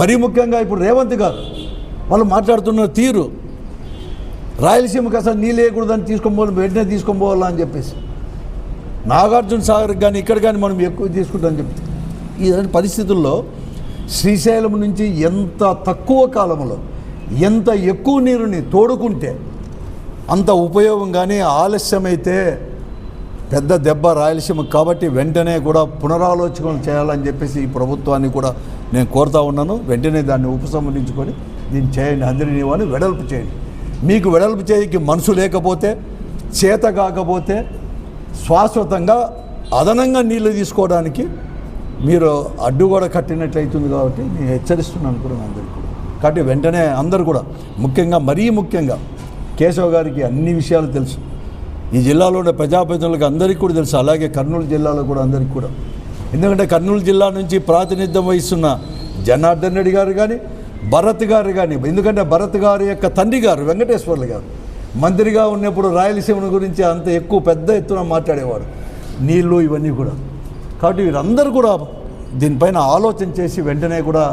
మరీ ముఖ్యంగా ఇప్పుడు రేవంత్ గారు వాళ్ళు మాట్లాడుతున్న తీరు రాయలసీమకి అసలు నీళ్ళు వేయకూడదని తీసుకొని పోవాలి వెంటనే తీసుకొని పోవాలా అని చెప్పేసి. నాగార్జున సాగర్ కానీ ఇక్కడ కానీ మనం ఎక్కువ తీసుకుంటామని చెప్తే ఇలాంటి పరిస్థితుల్లో శ్రీశైలం నుంచి ఎంత తక్కువ కాలంలో ఎంత ఎక్కువ నీరుని తోడుకుంటే అంత ఉపయోగం కానీ ఆలస్యమైతే పెద్ద దెబ్బ రాయలసీమ కాబట్టి వెంటనే కూడా పునరాలోచన చేయాలని చెప్పేసి ఈ ప్రభుత్వాన్ని కూడా నేను కోరుతా ఉన్నాను. వెంటనే దాన్ని ఉపసంహరించుకొని దీన్ని చేయండి. అందరినీ అని వెడల్పు చేయండి. మీకు వెడల్పు చేయకి మనసు లేకపోతే చేత కాకపోతే శాశ్వతంగా అదనంగా నీళ్ళు తీసుకోవడానికి మీరు అడ్డుగోడ కట్టినట్లయితుంది కాబట్టి నేను హెచ్చరిస్తున్నాను కూడా అందరికీ. కూడా కాబట్టి వెంటనే అందరు కూడా ముఖ్యంగా మరీ ముఖ్యంగా కేశవ్ గారికి అన్ని విషయాలు తెలుసు. ఈ జిల్లాలో ఉండే ప్రజాప్రతినిధులకు అందరికీ కూడా తెలుసు. అలాగే కర్నూలు జిల్లాలో కూడా అందరికీ కూడా. ఎందుకంటే కర్నూలు జిల్లా నుంచి ప్రాతినిధ్యం వహిస్తున్న జనార్దన్ రెడ్డి గారు కానీ భరత్ గారు కానీ ఎందుకంటే భరత్ గారి యొక్క తండ్రి గారు వెంకటేశ్వర్లు గారు. మంత్రిగా ఉన్నప్పుడు రాయలసీమ గురించి అంత ఎక్కువ పెద్ద ఎత్తున మాట్లాడేవాడు నీళ్ళు ఇవన్నీ కూడా. కాబట్టి వీరందరూ కూడా దీనిపైన ఆలోచన చేసి వెంటనే కూడా